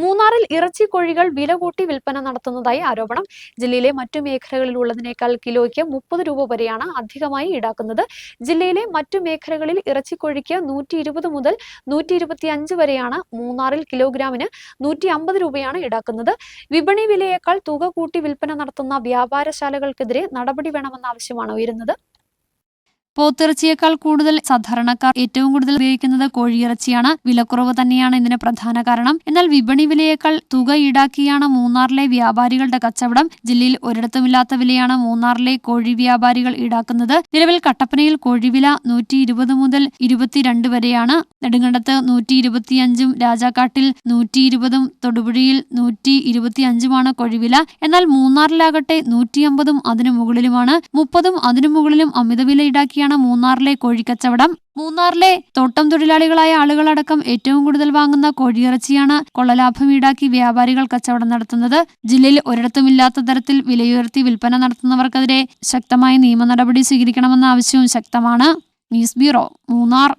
മൂന്നാറിൽ ഇറച്ചി കോഴികൾ വില കൂട്ടി വിൽപ്പന നടത്തുന്നതായി ആരോപണം. ജില്ലയിലെ മറ്റു മേഖലകളിലുള്ളതിനേക്കാൾ കിലോയ്ക്ക് മുപ്പത് രൂപ വരെയാണ് അധികമായി ഈടാക്കുന്നത്. ജില്ലയിലെ മറ്റു മേഖലകളിൽ ഇറച്ചിക്കോഴിക്ക് നൂറ്റി ഇരുപത് മുതൽ നൂറ്റി ഇരുപത്തി അഞ്ച് വരെയാണ് മൂന്നാറിൽ കിലോഗ്രാമിന് നൂറ്റി അമ്പത് രൂപയാണ് ഈടാക്കുന്നത്. വിപണി വിലയേക്കാൾ തുക കൂട്ടി വിൽപ്പന നടത്തുന്ന വ്യാപാരശാലകൾക്കെതിരെ നടപടി വേണമെന്ന ആവശ്യമാണ് ഉയരുന്നത്. പോത്തിറച്ചിയേക്കാൾ കൂടുതൽ സാധാരണക്കാർ ഏറ്റവും കൂടുതൽ ഉപയോഗിക്കുന്നത് കോഴിയിറച്ചിയാണ്. വിലക്കുറവ് തന്നെയാണ് ഇതിന് പ്രധാന കാരണം. എന്നാൽ വിപണി വിലയേക്കാൾ തുക ഈടാക്കിയാണ് മൂന്നാറിലെ വ്യാപാരികളുടെ കച്ചവടം. ജില്ലയിൽ ഒരിടത്തുമില്ലാത്ത വിലയാണ് മൂന്നാറിലെ കോഴി വ്യാപാരികൾ ഈടാക്കുന്നത്. നിലവിൽ കട്ടപ്പനയിൽ കോഴിവില നൂറ്റി ഇരുപത് മുതൽ ഇരുപത്തിരണ്ട് വരെയാണ്. നെടുങ്കണ്ടത്ത് നൂറ്റി ഇരുപത്തിയഞ്ചും രാജാക്കാട്ടിൽ നൂറ്റി ഇരുപതും തൊടുപുഴയിൽ നൂറ്റി ഇരുപത്തിയഞ്ചുമാണ് കോഴിവില എന്നാൽ മൂന്നാറിലാകട്ടെ നൂറ്റി അമ്പതും അതിനു മുകളിലുമാണ്. മുപ്പതും അതിനു മുകളിലും അമിതവില ഈടാക്കിയാണ് മൂന്നാറിലെ കോഴിക്കച്ചവടം? മൂന്നാറിലെ തോട്ടം തൊഴിലാളികളായ ആളുകളടക്കം ഏറ്റവും കൂടുതൽ വാങ്ങുന്ന കോഴിയിറച്ചിയാണ് കൊള്ളലാഭം ഈടാക്കി വ്യാപാരികൾ കച്ചവടം നടത്തുന്നത്. ജില്ലയിൽ ഒരിടത്തുമില്ലാത്ത തരത്തിൽ വിലയുയർത്തി വിൽപ്പന നടത്തുന്നവർക്കെതിരെ ശക്തമായ നിയമ നടപടി സ്വീകരിക്കണമെന്ന ആവശ്യവും ശക്തമാണ്. News bureau Munnar.